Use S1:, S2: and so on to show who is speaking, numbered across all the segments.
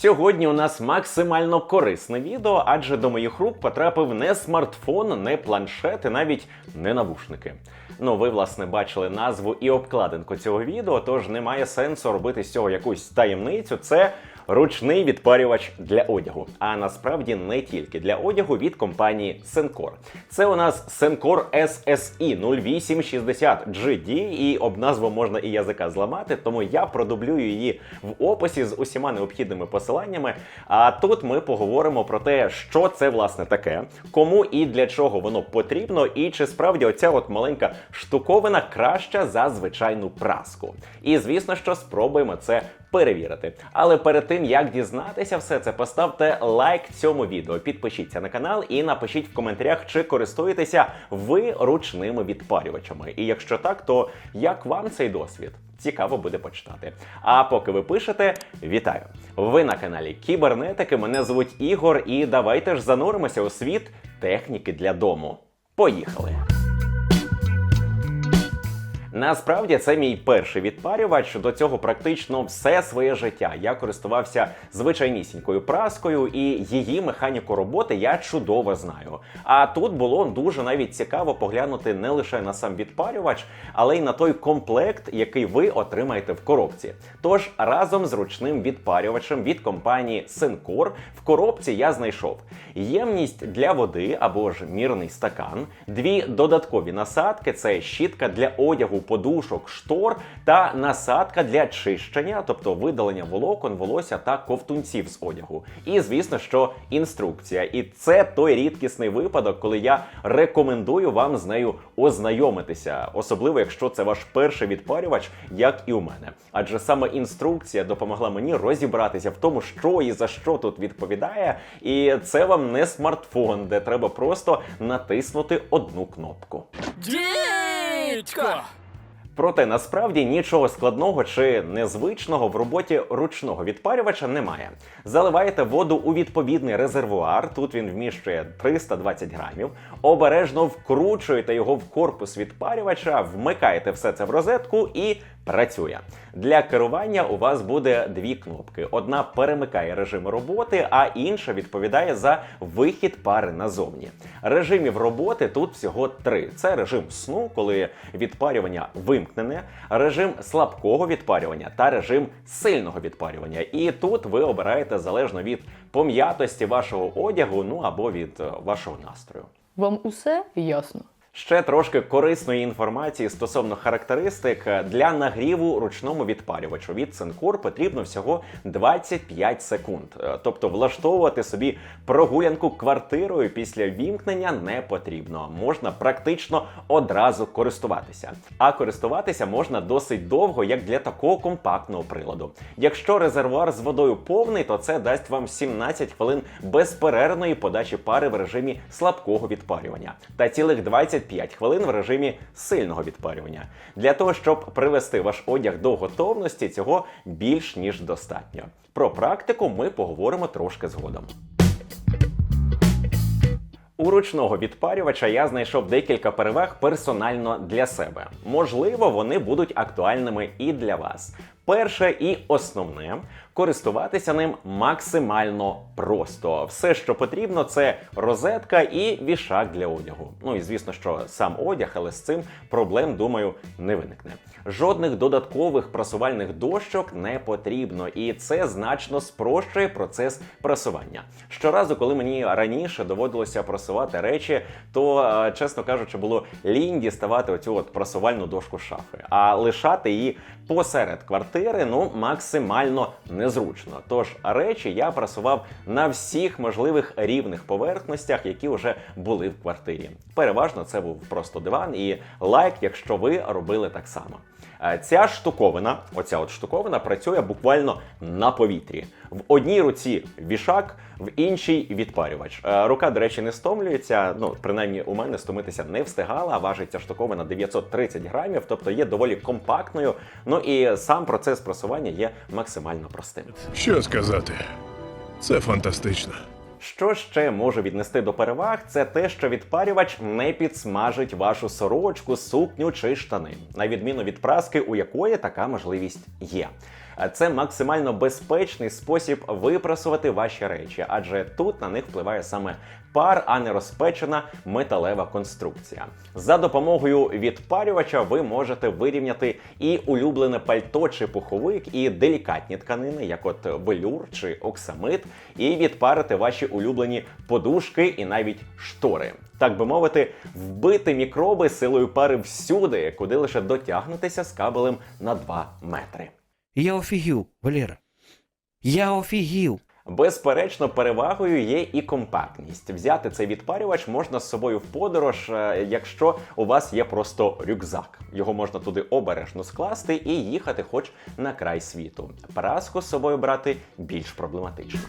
S1: Сьогодні у нас максимально корисне відео, адже до моїх рук потрапив не смартфон, не планшет і навіть не навушники. Ну, ви, власне, бачили назву і обкладинку цього відео, тож немає сенсу робити з цього якусь таємницю. Це ручний відпарювач для одягу. А насправді не тільки для одягу від компанії Sencor. Це у нас Sencor SSI 0860 GD, і об назву можна і язика зламати, тому я продублюю її в описі з усіма необхідними посиланнями. А тут ми поговоримо про те, що це власне таке, кому і для чого воно потрібно, і чи справді оця от маленька штуковина краща за звичайну праску. І звісно, що спробуємо це перевірити. Але перед тим як дізнатися все це, поставте лайк цьому відео, підпишіться на канал і напишіть в коментарях, чи користуєтеся ви ручними відпарювачами. І якщо так, то як вам цей досвід? Цікаво буде почитати. А поки ви пишете, вітаю! Ви на каналі Кібернетики. Мене звуть Ігор, і давайте ж зануримося у світ техніки для дому. Поїхали! Насправді це мій перший відпарювач. До цього практично все своє життя. Я користувався звичайнісінькою праскою, і її механіку роботи я чудово знаю. А тут було дуже навіть цікаво поглянути не лише на сам відпарювач, але й на той комплект, який ви отримаєте в коробці. Тож разом з ручним відпарювачем від компанії Sencor в коробці я знайшов ємність для води або ж мірний стакан, дві додаткові насадки це щітка для одягу подушок, штор та насадка для чищення, тобто видалення волокон, волосся та ковтунців з одягу. І звісно, що інструкція. І це той рідкісний випадок, коли я рекомендую вам з нею ознайомитися, особливо якщо це ваш перший відпарювач, як і у мене. Адже саме інструкція допомогла мені розібратися в тому, що і за що тут відповідає. І це вам не смартфон, де треба просто натиснути одну кнопку.
S2: Дідько!
S1: Проте насправді нічого складного чи незвичного в роботі ручного відпарювача немає. Заливаєте воду у відповідний резервуар, тут він вміщує 320 грамів, обережно вкручуєте його в корпус відпарювача, вмикаєте все це в розетку і працює. Для керування у вас буде дві кнопки: одна перемикає режим роботи, а інша відповідає за вихід пари назовні. Режимів роботи тут всього три: це режим сну, коли відпарювання вимкнене, режим слабкого відпарювання та режим сильного відпарювання. І тут ви обираєте залежно від пом'ятості вашого одягу, ну або від е, вашого настрою.
S3: Вам усе ясно?
S1: Ще трошки корисної інформації стосовно характеристик для нагріву ручному відпарювачу від Sencor потрібно всього 25 секунд. Е, Тобто влаштовувати собі прогулянку квартирою після вімкнення не потрібно. Можна практично одразу користуватися. А користуватися можна досить довго, як для такого компактного приладу. Якщо резервуар з водою повний, то це дасть вам 17 хвилин безперервної подачі пари в режимі слабкого відпарювання та цілих 25 хвилин в режимі сильного відпарювання. Для того, щоб привести ваш одяг до готовності, цього більш ніж достатньо. Про практику ми поговоримо трошки згодом. У ручного відпарювача я знайшов декілька переваг персонально для себе. Можливо, вони будуть актуальними і для вас. Перше і основне користуватися ним максимально просто. Все, що потрібно, це розетка і вішак для одягу. Ну і звісно, що сам одяг, але з цим проблем, думаю, не виникне. Жодних додаткових прасувальних дощок не потрібно, і це значно спрощує процес прасування. Щоразу, коли мені раніше доводилося прасувати речі, то, е, чесно кажучи, було лінь діставати оцю от прасувальну дошку шафи, а лишати її посеред квартири ну максимально незручно. Тож речі я прасував на всіх можливих рівних поверхностях, які вже були в квартирі. Переважно це був просто диван і лайк, якщо ви робили так само. Е, Ця штуковина, оця от штуковина, працює буквально на повітрі. В одній руці вішак, в іншій відпарювач. Е, Рука, до речі, не стомлюється. Ну, принаймні, у мене стомитися не встигала. Важить ця штуковина 930 грамів, тобто є доволі компактною. Ну і сам процес просування є максимально простим.
S2: Що сказати? Це фантастично.
S1: Що ще можу віднести до переваг, це те, що відпарювач не підсмажить вашу сорочку, сукню чи штани, на відміну від праски, у якої така можливість є. А Це максимально безпечний спосіб випрасувати ваші речі, адже тут на них впливає саме пар, а не розпечена металева конструкція. За допомогою відпарювача ви можете вирівняти і улюблене пальто чи пуховик, і делікатні тканини, як от велюр чи оксамит, і відпарити ваші улюблені подушки і навіть штори. Так би мовити, вбити мікроби силою пари всюди, куди лише дотягнутися з кабелем на 2 метри.
S4: Я офігів, Валера. Я офігів.
S1: Безперечно, перевагою є і компактність. Взяти цей відпарювач можна з собою в подорож, е, якщо у вас є просто рюкзак. Його можна туди обережно скласти і їхати хоч на край світу. Праску з собою брати більш проблематично.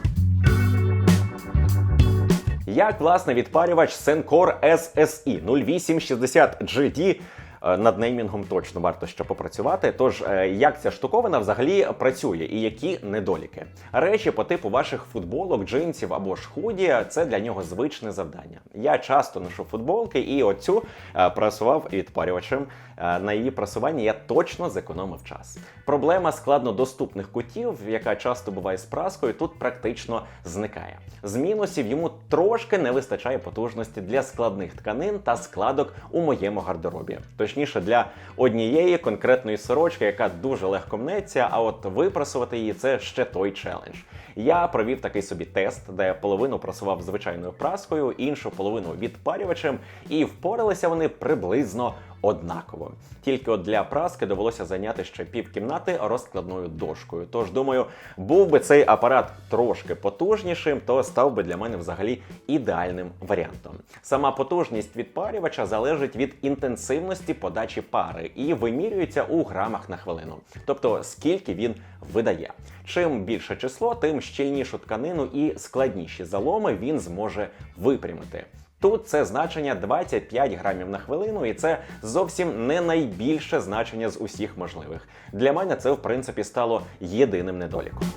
S1: Як власне відпарювач Sencor SSI 0860 GD е, над неймінгом точно варто ще попрацювати. Тож, е, як ця штуковина взагалі працює і які недоліки? Речі по типу ваших футболок, джинсів або ж худі це для нього звичне завдання. Я часто ношу футболки і оцю е, прасував відпарювачем. Е, На її прасуванні я точно зекономив час. Проблема складнодоступних кутів, яка часто буває з праскою, тут практично зникає. З мінусів йому трошки не вистачає потужності для складних тканин та складок у моєму гардеробі. Точніше, для однієї конкретної сорочки, яка дуже легко мнеться, а от випрасувати її це ще той челендж. Я провів такий собі тест, де половину прасував звичайною праскою, іншу половину відпарювачем, і впоралися вони приблизно однаково. Тільки от для праски довелося зайняти ще півкімнати розкладною дошкою. Тож думаю, був би цей апарат трошки потужнішим, то став би для мене взагалі ідеальним варіантом. Сама потужність відпарювача залежить від інтенсивності подачі пари і вимірюється у грамах на хвилину, тобто скільки він видає. Чим більше число, тим щільнішу тканину і складніші заломи він зможе випрямити. Тут це значення 25 грамів на хвилину, і це зовсім не найбільше значення з усіх можливих. Для мене це в принципі стало єдиним недоліком.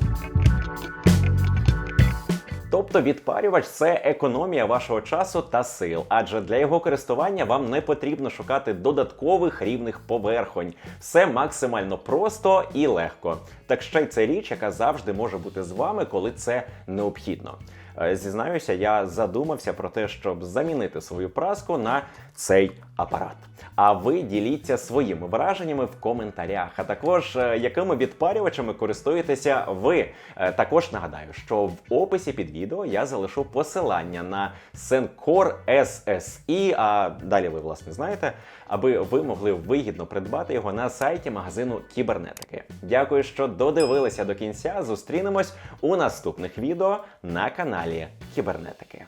S1: Тобто відпарювач це економія вашого часу та сил, адже для його користування вам не потрібно шукати додаткових рівних поверхонь. Все максимально просто і легко. Так ще й це річ, яка завжди може бути з вами, коли це необхідно. Е, Зізнаюся, я задумався про те, щоб замінити свою праску на цей апарат. А ви діліться своїми враженнями в коментарях. А також е, якими відпарювачами користуєтеся ви. Е, Також нагадаю, що в описі під відео я залишу посилання на Sencor SSI, а далі ви власне знаєте, аби ви могли вигідно придбати його на сайті магазину кібернетики. Дякую, що додивилися до кінця. Зустрінемось у наступних відео на каналі Кібернетики.